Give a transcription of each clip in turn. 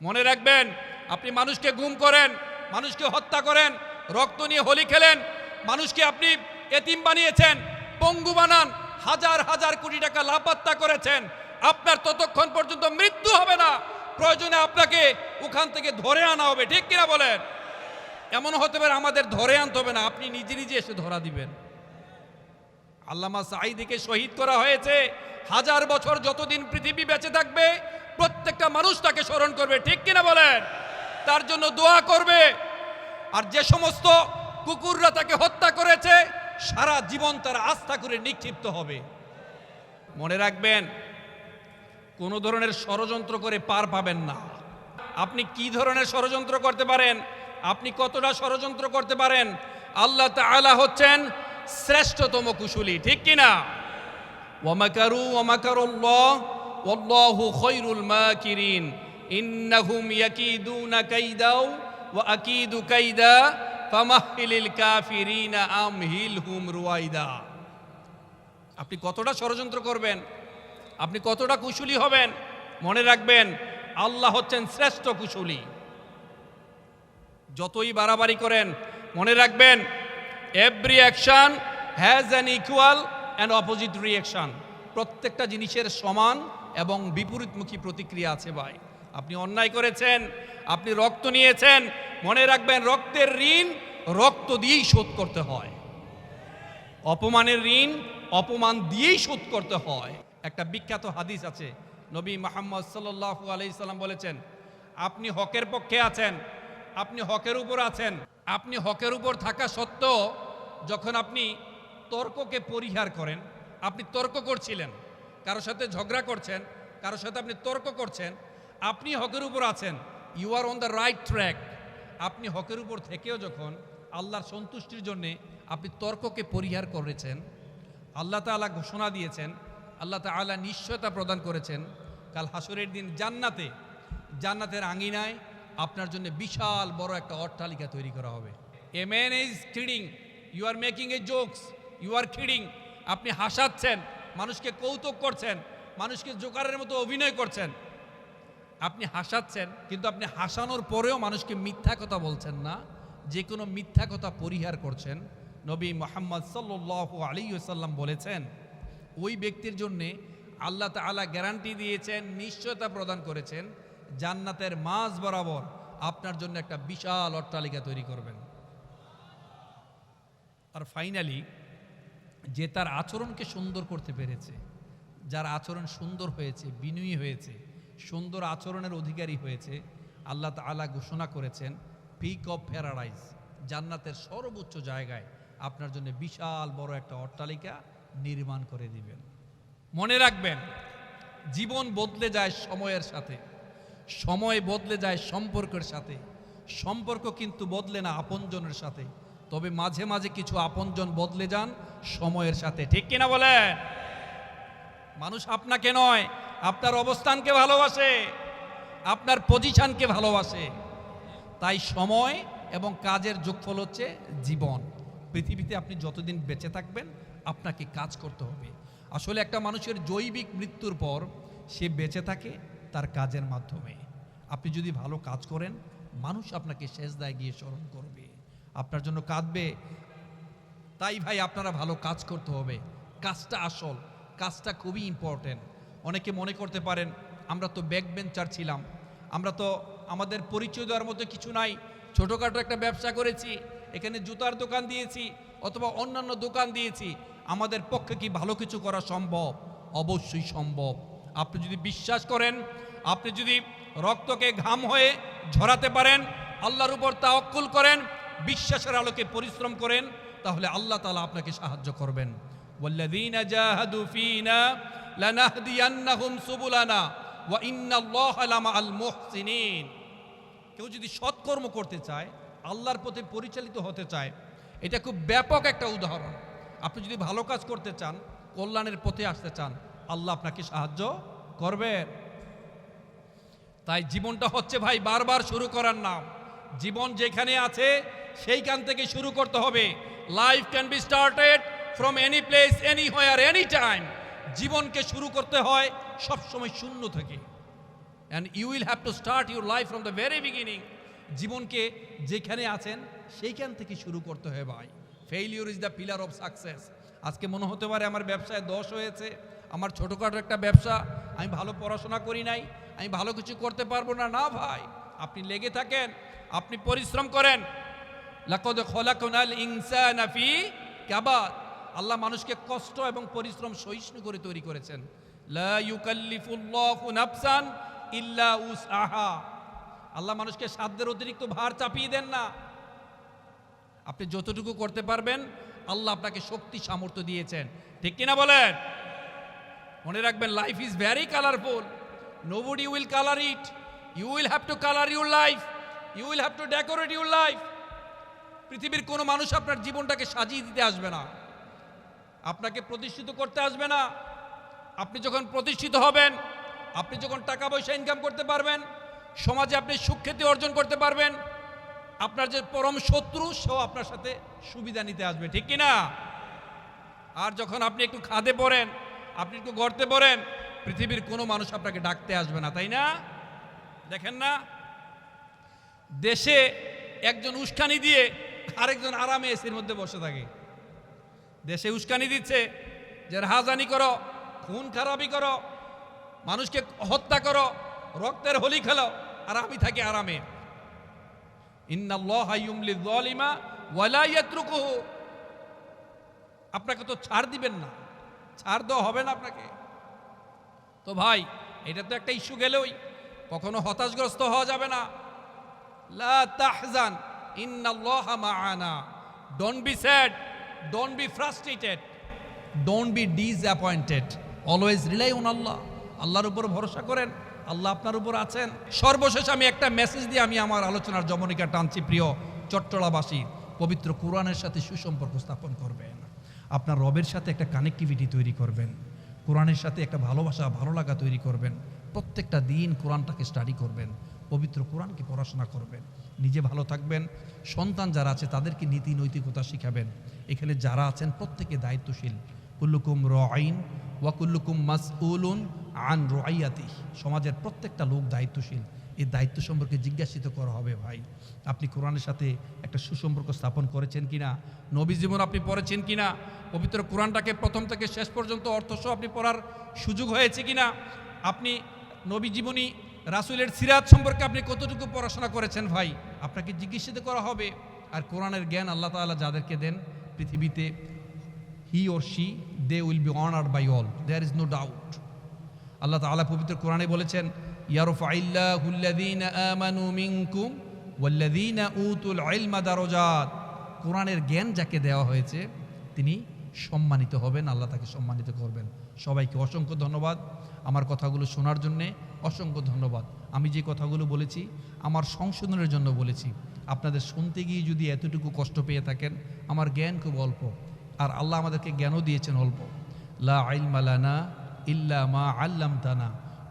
মনে রাখবেন, আপনি মানুষকে গুম করেন, মানুষকে হত্যা করেন, রক্ত নিয়ে হোলি খেলেন, মানুষকে আপনি এতিম বানিয়েছেন, পঙ্গু বানান, হাজার হাজার কোটি টাকা লাপাত্তা করেছেন, আপনার ততক্ষণ পর্যন্ত মৃত্যু হবে না। প্রয়োজনে আপনাকে ওখান থেকে ধরে আনা হবে, ঠিক কিনা বলেন? এমন হতে পারে আমাদের ধরে আনতে হবে না, আপনি নিজে নিজে এসে ধরা দিবেন। আল্লামা সাঈদিকে শহীদ করা হয়েছে হাজার বছর যতদিন পৃথিবী বেঁচে থাকবে, প্রত্যেকটা মানুষ তাকে স্মরণ করবে। ঠিক কিনা বলেন? তার জন্য দোয়া করবে। আর যে সমস্ত কুকুররা তাকে হত্যা করেছে, সারা জীবন তারা আস্থা করে নিক্ষিপ্ত হবে। মনে রাখবেন, কোনো ধরনের ষড়যন্ত্র করে পার পাবেন না। আপনি কি ধরনের ষড়যন্ত্র করতে পারেন? আপনি কতটা ষড়যন্ত্র করতে পারেন? আল্লাহ তাআলা হচ্ছেন শ্রেষ্ঠতম কুশলী, ঠিক কিনা? ওয়ামাকারু ওয়ামাকারুল্লাহ ওয়াল্লাহু খৈরুল মাকিরিন ইন্নাহুম ইয়াকিদুনা কাইদাও ওয়া আকিদু কাইদা ফামাহহিলিল কাফিরিনা আমহিলহুম রুয়াইদা আপনি কতটা ষড়যন্ত্র করবেন? আপনি কতটা কুশলী হবেন? মনে রাখবেন, আল্লাহ হচ্ছেন শ্রেষ্ঠ কুশলী। যতই বাড়াবাড়ি করেন, মনে রাখবেন every action has an equal and opposite reaction প্রত্যেকটা জিনিসের সমান এবং বিপরীতমুখী প্রতিক্রিয়া আছে ভাই। আপনি অন্যায় করেছেন, আপনি রক্ত নিয়েছেন, মনে রাখবেন রক্তের ঋণ রক্ত দিয়েই শোধ করতে হয়। অপমানের ঋণ অপমান দিয়েই শোধ করতে হয়। একটা বিখ্যাত হাদিস আছে, নবী মোহাম্মদ সাল্লাল্লাহু আলাইহি সাল্লাম বলেছেন, আপনি হকের পক্ষে আছেন, আপনি হকের উপর আছেন, আপনি হকের উপর থাকা সত্ত্বেও যখন আপনি তর্ককে পরিহার করেন। আপনি তর্ক করছিলেন, কারোর সাথে ঝগড়া করছেন, কারোর সাথে আপনি তর্ক করছেন, আপনি হকের উপর আছেন you are on the right track আপনি হকের উপর থেকেও যখন আল্লাহর সন্তুষ্টির জন্যে আপনি তর্ককে পরিহার করেছেন, আল্লাহ তাআলা ঘোষণা দিয়েছেন, আল্লাহ তাআলা নিশ্চয়তা প্রদান করেছেন, কাল হাসরের দিন জান্নাতে, জান্নাতের আঙিনায় আপনার জন্য বিশাল বড় একটা অট্টালিকা তৈরি করা হবে। A man is kidding you are making a jokes you are kidding আপনি হাসাচ্ছেন, মানুষকে কৌতুক করছেন, মানুষকে জোকারের মতো অভিনয় করছেন। আপনি হাসাচ্ছেন, কিন্তু আপনি হাসানোর পরেও মানুষকে মিথ্যা কথা বলছেন না। যে কোনো মিথ্যা কথা পরিহার করছেন। নবী মোহাম্মদ সাল্লু আলী সাল্লাম বলেছেন, ওই ব্যক্তির জন্যে আল্লাহ তাআলা গ্যারান্টি দিয়েছেন, নিশ্চয়তা প্রদান করেছেন, জান্নাতের মাঝ বরাবর আপনার জন্য একটা বিশাল অট্টালিকা তৈরি করবেন। আর ফাইনালি যে তার আচরণকে সুন্দর করতে পেরেছে, যার আচরণ সুন্দর হয়েছে, বিনয়ী হয়েছে, সুন্দর আচরণের অধিকারী হয়েছে, আল্লাহ তাআলা ঘোষণা করেছেন পিক অফ প্যারাডাইজ জান্নাতের সর্বোচ্চ জায়গায় আপনার জন্য বিশাল বড় একটা অট্টালিকা নির্মাণ করে দিবেন। মনে রাখবেন, জীবন বদলে যায় সময়ের সাথে, সময় বদলে যায় সম্পর্কের সাথে, সম্পর্ক কিন্তু বদলে না আপনজনের সাথে। তবে মাঝে মাঝে কিছু আপনজন বদলে যান সময়ের সাথে। ঠিক কিনা বলেন? মানুষ আপনাকে নয়, আপনার অবস্থানকে ভালোবাসে, আপনার পজিশনকে ভালোবাসে। তাই সময় এবং কাজের যোগফল হচ্ছে জীবন। পৃথিবীতে আপনি যতদিন বেঁচে থাকবেন, আপনাকে কাজ করতে হবে। আসলে একটা মানুষের জৈবিক মৃত্যুর পর সে বেঁচে থাকে তার কাজের মাধ্যমে। আপনি যদি ভালো কাজ করেন, মানুষ আপনাকে শেষ দায় গিয়ে স্মরণ করবে। আপনার জন্য কাঁদবে। তাই ভাই আপনারা ভালো কাজ করতে হবে। কাজটা আসল, কাজটা খুবই ইম্পর্টেন্ট অনেকে মনে করতে পারেন, আমরা তো ব্যাক বেঞ্চার ছিলাম। আমরা তো আমাদের পরিচয় দেওয়ার মতো কিছু নাই। ছোটোখাটো একটা ব্যবসা করেছি, এখানে জুতার দোকান দিয়েছি, অথবা অন্যান্য দোকান দিয়েছি। আমাদের পক্ষে কি ভালো কিছু করা সম্ভব? অবশ্যই সম্ভব। আপনি যদি বিশ্বাস করেন, আপনি যদি রক্তকে ঘাম হয়ে ঝরাতে পারেন, আল্লাহর উপর তাওয়াক্কুল করেন বিশ্বাসের আলোকে পরিশ্রম করেন, তাহলে আল্লাহ তালা আপনাকে সাহায্য করবেন। কেউ যদি সৎকর্ম করতে চায়, আল্লাহর পথে পরিচালিত হতে চায়, এটা খুব ব্যাপক একটা উদাহরণ। আপনি যদি ভালো কাজ করতে চান, কল্যাণের পথে আসতে চান, আল্লাহ আপনাকে সাহায্য করবেন। তাই জীবনটা হচ্ছে ভাই বারবার শুরু করার নাম। জীবন যেখানে আছে সেইখান থেকে শুরু করতে হবে। Life can be started from any place anywhere any time জীবনকে শুরু করতে হয় সবসময় শূন্য থেকে। And you will have to start your life from the very beginning জীবনকে যেখানে আছেন, সেইখান থেকে শুরু করতে হয় ভাই। Failure is the pillar of success আজকে মনে হতে পারে আমার ব্যবসায় দশ হয়েছে। আমার ছোটোখাটো একটা ব্যবসা, আমি ভালো পড়াশোনা করি নাই, আমি ভালো কিছু করতে পারব না। না ভাই, আপনি লেগে থাকেন, আপনি পরিশ্রম করেন লাকদ খলাকুনাল ইনসানা ফি কাবাদ আল্লাহ মানুষকে কষ্ট এবং পরিশ্রম সহিষ্ণু করে তৈরি করেছেন। লা নাফসান ইল্লা উসআহা। আল্লাহ মানুষকে সাধ্যের অতিরিক্ত ভার চাপিয়ে দেন না। আপনি যতটুকু করতে পারবেন, আল্লাহ আপনাকে শক্তি, সামর্থ্য দিয়েছেন। ঠিক কিনা বলেন? মনে রাখবেন life is very colourful nobody will colour it you will have to colour your life you will have to decorate your life পৃথিবীর কোনো মানুষ আপনার জীবনটাকে সাজিয়ে দিতে আসবে না। আপনাকে প্রতিষ্ঠিত করতে আসবে না। আপনি যখন প্রতিষ্ঠিত হবেন, আপনি যখন টাকা পয়সা ইনকাম করতে পারবেন, সমাজে আপনি সুখ্যাতি অর্জন করতে পারবেন, আপনার যে পরম শত্রু, সেও আপনার সাথে সুবিধা নিতে আসবে, ঠিক কি না আর যখন আপনি একটু খাদে পড়েন, আপনি একটু গর্তে পড়েন, পৃথিবীর কোনো মানুষ আপনাকে ডাকতে আসবে না, তাই না? দেখেন না? দেশে একজন উস্কানি দিয়ে আরেকজন আরামে এসির মধ্যে বসে থাকে। দেশে উস্কানি দিচ্ছে, যে রাহাজানি করো, খুন খারাপি করো, মানুষকে হত্যা করো, রক্তের হোলি খেলো, আর আমি থাকি আরামে। আপনাকে তো ছাড় দিবেন না। ছাড় দেওয়া হবে না আপনাকে। তো ভাই, এটা তো একটা ইস্যু গেলেই। কখনো হতাশগ্রস্ত হওয়া যাবে না। লা তাহজান। ইন্নাল্লাহা মাআনা don't be sad don't be frustrated don't be disappointed always rely on Allah আল্লাহর উপর ভরসা করেন। আল্লাহ আপনার উপর আছেন। সর্বশেষ আমি একটা মেসেজ দিয়ে আমি আমার আলোচনার জমনিকা টানছি, প্রিয় চট্টলাবাসী। পবিত্র কোরআনের সাথে সুসম্পর্ক স্থাপন করবেন। আপনার রবের সাথে একটা কানেক্টিভিটি তৈরি করবেন। কোরআনের সাথে একটা ভালোবাসা, ভালো লাগা তৈরি করবেন। প্রত্যেকটা দিন কোরআনটাকে স্টাডি করবেন, পবিত্র কোরআনকে পড়াশোনা করবেন। নিজে ভালো থাকবেন, সন্তান যারা আছে তাদেরকে নীতি নৈতিকতা শিখাবেন। এখানে যারা আছেন প্রত্যেকে দায়িত্বশীল। কুল্লুকুম র রাইন ওয়াকুল্লুকুম মাসউলুন আন রাইয়াতি সমাজের প্রত্যেকটা লোক দায়িত্বশীল। এই দায়িত্ব সম্পর্কে জিজ্ঞাসিত করা হবে ভাই। আপনি কোরআনের সাথে একটা সুসম্পর্ক স্থাপন করেছেন কিনা? নবী জীবন আপনি পড়েছেন কিনা? পবিত্র কোরআনটাকে প্রথম থেকে শেষ পর্যন্ত অর্থসহ আপনি পড়ার সুযোগ হয়েছে কিনা? আপনি নবী জীবনী, রাসুলের সিরাত সম্পর্কে আপনি কতটুকু পড়াশোনা করেছেন ভাই? আপনাকে জিজ্ঞাসিত করা হবে। আর কোরআনের জ্ঞান আল্লাহ তাআলা যাদেরকে দেন, পৃথিবীতে he or she they will be honoured by all there is no doubt আল্লাহ তাআলা পবিত্র কোরআনে বলেছেন উতুল কোরআনের জ্ঞান যাকে দেওয়া হয়েছে, তিনি সম্মানিত হবেন, আল্লাহ তাকে সম্মানিত করবেন। সবাইকে অসংখ্য ধন্যবাদ আমার কথাগুলো শোনার জন্যে, অসংখ্য ধন্যবাদ। আমি যে কথাগুলো বলেছি, আমার সংশোধনের জন্য বলেছি। আপনাদের শুনতে গিয়ে যদি এতটুকু কষ্ট পেয়ে থাকেন, আমার জ্ঞান খুব অল্প। আর আল্লাহ আমাদেরকে জ্ঞানও দিয়েছেন অল্প। লা ইলমা লানা ইল্লা মা আল্লাম তানা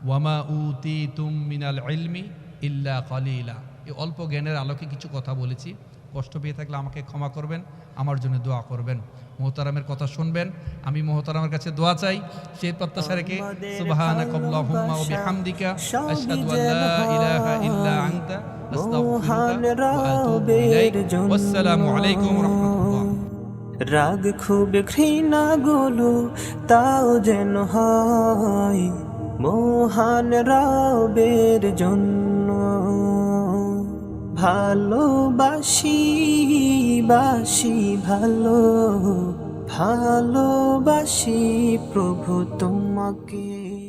ওয়ামা উতি তুম মিনাল ইলমি ইল্লা কালিলা। এই অল্প জ্ঞানের আলোকে কিছু কথা বলেছি। কষ্ট পেয়ে থাকলে আমাকে ক্ষমা করবেন আমার জন্য দোয়া করবেন। মোহতারামের কথা শুনবেন আমি মোহতারামের কাছে দোয়া চাই। সেই প্রত্যাশা রেখে সুবহানাকাল্লাহুম্মা ওয়া বিহামদিকা আশহাদু আল্লা ইলাহা ইল্লা আনতা আস্তাগফিরুকা ওয়া আতুবু ইলাইক। ওয়াসসালামু আলাইকুম ওয়া রাহমাতুল্লাহ। রাগ খুব ঘৃণা গুলো, তাও যেন হয় মহান রবের জন্য। ভালোবাসি, বাসি, ভালো, ভালোবাসি প্রভু তোমাকে।